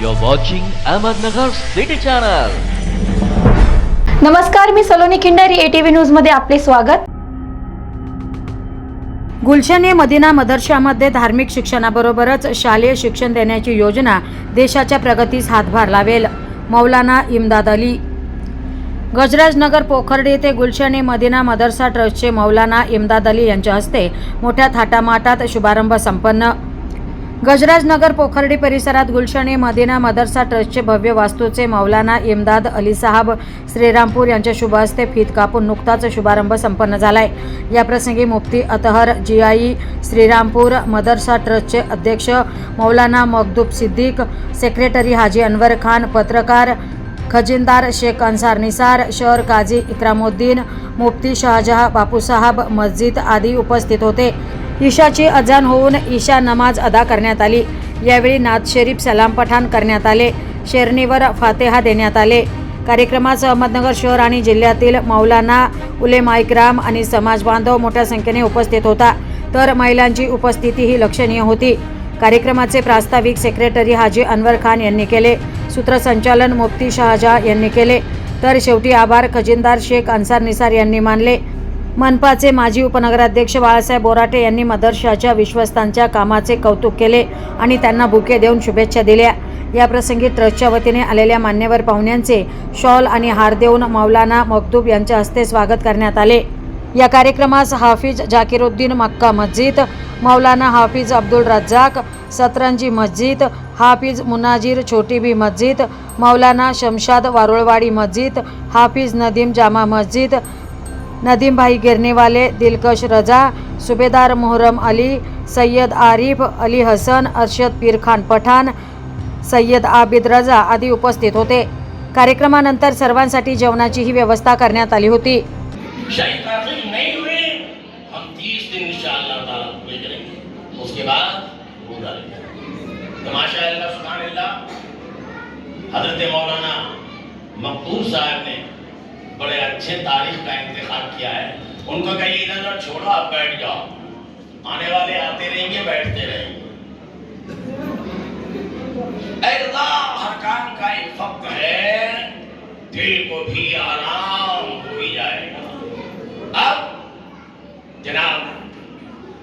You're watching Ahmednagar City Channel. नमस्कार मी Saloni Khindari ATV न्यूजमध्ये आपले स्वागत. गुलशन ए मदिना मदरशामध्ये धार्मिक शिक्षणाबरोबरच शालेय शिक्षण देण्याची योजना देशाच्या प्रगतीस हातभार लावेल मौलाना इम्दाद अली. गजराजनगर पोखर्डी येथे गुलशन ए मदिना मदरसा ट्रस्टचे मौलाना इम्दाद अली यांच्या हस्ते मोठ्या थाटामाटात शुभारंभ संपन्न. गजराजनगर पोखर्डी परिसरात गुलशने मदिना मदरसा ट्रस्टचे भव्य वास्तूचे मौलाना इमदाद अली साहब श्रीरामपूर यांच्या शुभ हस्ते फीत कापून नुकताच शुभारंभ संपन्न झालाय. याप्रसंगी मुफ्ती अतहर जियाई श्रीरामपूर मदरसा ट्रस्टचे अध्यक्ष मौलाना मखदूब सिद्दीक सेक्रेटरी हाजी अनवर खान पत्रकार खजिनदार शेख अन्सार निसार शहर काझी इक्रामुद्दीन मुफ्ती शहाजहा बापूसाहब मस्जिद आदी उपस्थित होते. ईशाची अजान होऊन ईशा नमाज अदा करण्यात आली. यावेळी नाथ शरीफ सलाम पठाण करण्यात आले. शेरणीवर फातेहा देण्यात आले. कार्यक्रमास अहमदनगर शहर आणि जिल्ह्यातील मौलाना उलेमा इक्राम आणि समाज बांधव मोठ्या संख्येने उपस्थित होता. तर महिलांची उपस्थिती ही लक्षणीय होती. कार्यक्रमाचे प्रास्ताविक सेक्रेटरी हाजी अनवर खान यांनी केले. सूत्रसंचालन मुफ्ती शहाजहा यांनी केले. तर शेवटी आभार खजिनदार शेख अन्सार निसार यांनी मानले. मनपाचे माजी उपनगराध्यक्ष बाळासाहेब बोराटे यांनी मदरशाच्या विश्वस्तांच्या कामाचे कौतुक केले आणि त्यांना बुके देऊन शुभेच्छा दिल्या. याप्रसंगी ट्रस्टच्या वतीने आलेल्या मान्यवर पाहुण्यांचे शॉल आणि हार देऊन मौलाना मखदूब यांच्या हस्ते स्वागत करण्यात आले. या कार्यक्रमास हाफिज जाकिरुद्दीन मक्का मस्जिद मौलाना हाफिज अब्दुल रज्जाक सतरंजी मस्जिद हाफिज मुनाजीर छोटीबी मस्जिद मौलाना शमशाद वारुळवाडी मस्जिद हाफिज नदीम जामा मस्जिद नदीमभाई गिरणीवाले दिलकश रजा सुभेदार मोहरम अली सय्यद आरिफ अली हसन अरशद पीर खान पठाण सय्यद आबिद रजा आदी उपस्थित होते. कार्यक्रमानंतर सर्वांसाठी जेवणाचीही व्यवस्था करण्यात आली होती. हजरत मौलाना मकबूल साहब ने अच्छे तारीख का इंतखाब किया है। उनको कहिए, इधर उधर छोड़ो, आप बैठ जाओ। आने वाले आते रहेंगे, बैठते रहेंगे। काम का एक वक्त है। दिल को भी आराम हो ही जाएगा। अब, जनाब,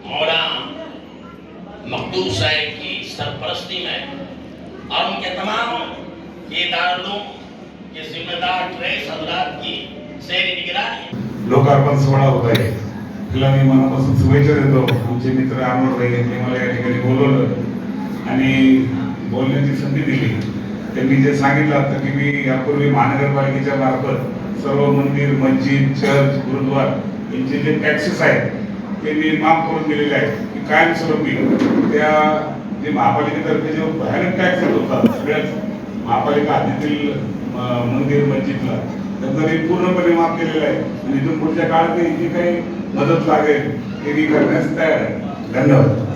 मौला मखदूम साहब की सरपरस्ती में और उनके तमाम ये दारुल के जिम्मेदार ट्रेस हजरात की लोकार्पण सोहळा होत आहे. तिला मी मनापासून शुभेच्छा देतो. आमचे मित्र अनवर भाई यांनी मला या ठिकाणी बोलवलं आणि बोलण्याची संधी दिली. त्यांनी जे सांगितलं तर की मी यापूर्वी महानगरपालिकेच्या मार्फत सर्व मंदिर मस्जिद चर्च गुरुद्वार यांचे जे टॅक्सेस आहेत ते मी माफ करून दिलेले आहेत. की कायमस्वरूपी त्या जे महापालिकेतर्फे जो भयानक टॅक्स होतात होता सगळ्याच महापालिका हद्दीतील मंदिर मस्जिदला त्यांचं मी पूर्णपणे माफ केलेलं आहे. आणि इथून पुढच्या काळात जी काही मदत लागेल ते मी करण्यास तयार आहे. धन्यवाद.